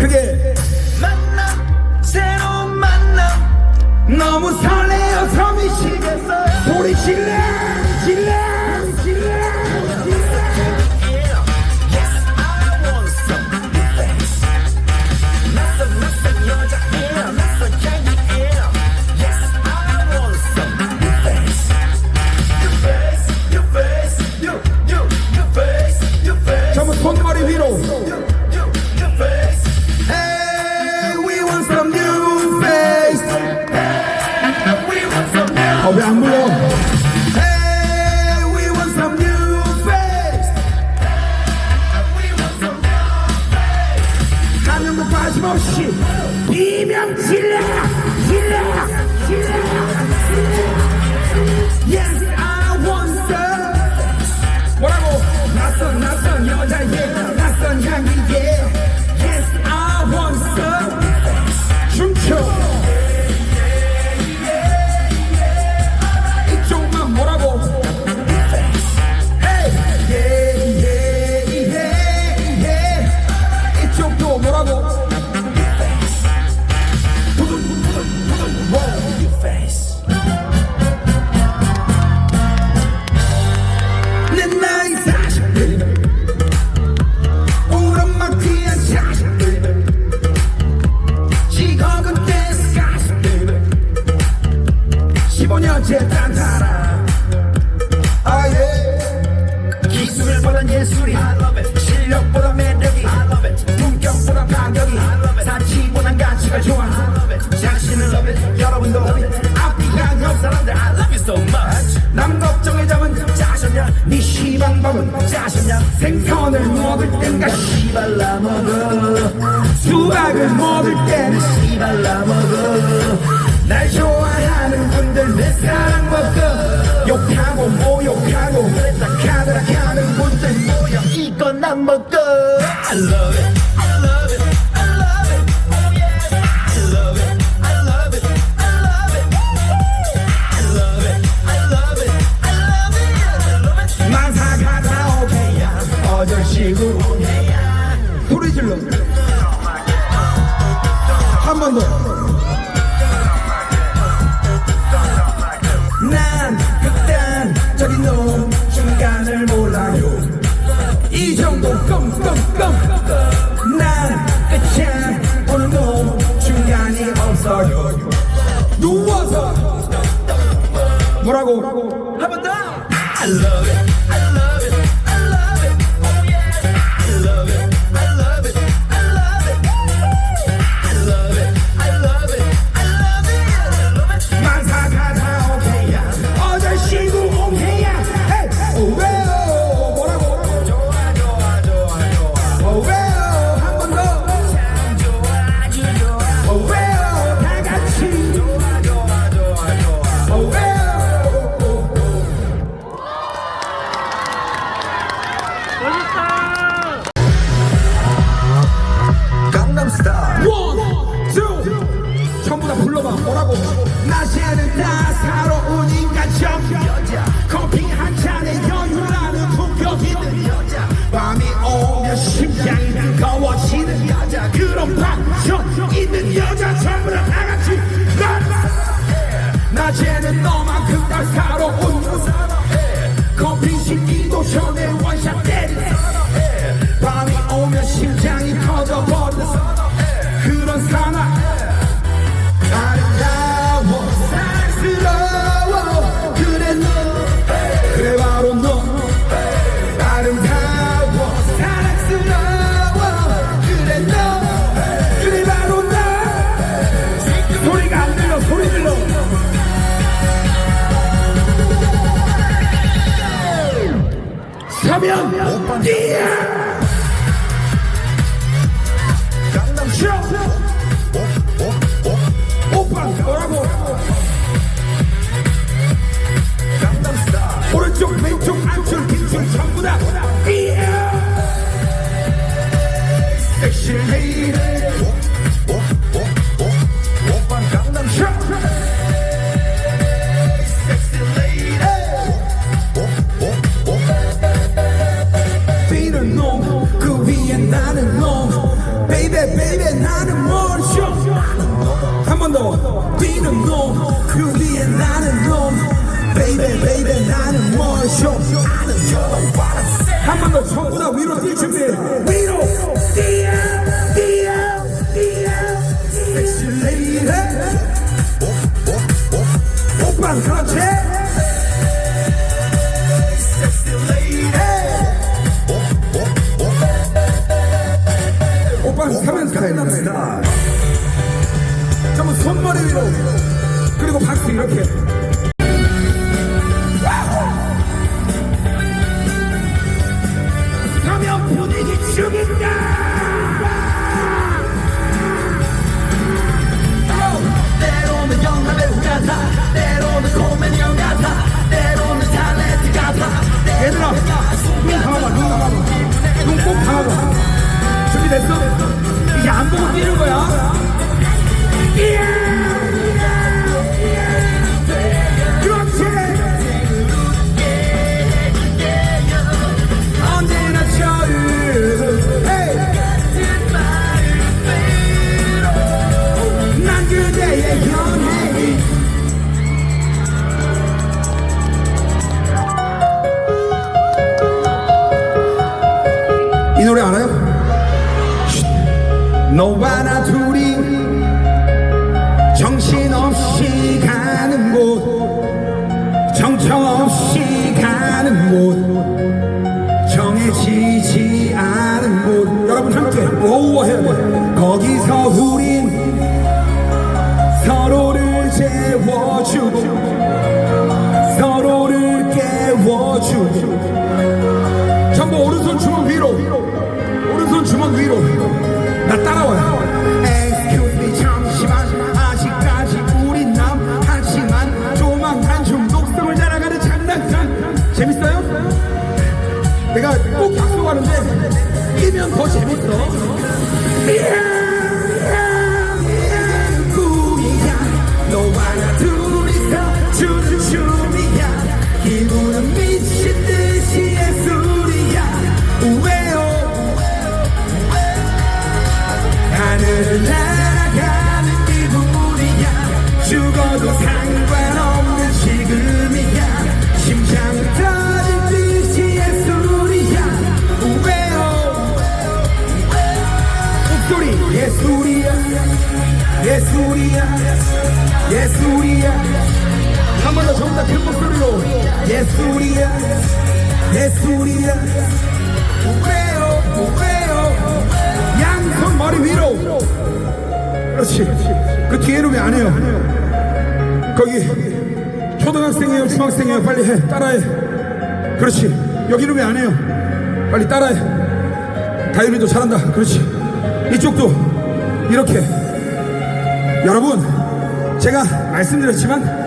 그게 만남 새로운 만남. 너무 설레어서 미치겠어요? 소리 질러 왜 안 불러? 먹은 짜시냐? 생선을 먹을 땐가 씨발라 먹어. 수박을 먹을 때는 씨발라 먹어. 날 좋아하는 분들 내삶 마시고 소리 질러. 한 번 더 난 극단적인 놈 중간을 몰라요. 이 정도 껌껌껌. 난 끝장 보는 놈 중간이 없어요. 누워서 뭐라고? 전에 companhia. Baby 나는 모르죠 한번더 전부 다 위로 뛸 준비. 위로. 뛰어 뛰어 뛰어 섹시 레이디 오빠 그렇지? 섹시 레이디 오빠는 사면 스타일입니다. 전부 손머리 위로. 그리고 박수 이렇게 준비 정처없이 가는 곳 정해지지 않은 곳. 여러분 함께 오우 해야 돼. 거기서 우린 서로를 재워주고 서로를 깨워주고. 전부 오른손 주먹 위로 오른손 주먹 위로. 나 따라와요 내가 꼭 약속하는데 예술이야 예술이야. 한 번더다큰 목소리로. 예술이야. 예술이야. 우에요 우에요. 양손 머리 위로. 그렇지. 그 뒤에는 왜 안 해요. 거기 초등학생이에요 중학생이에요. 빨리 해. 따라해. 그렇지. 여기는 왜 안 해요. 빨리 따라해. 다율이도 잘한다. 그렇지. 이쪽도 이렇게. 여러분 제가 말씀드렸지만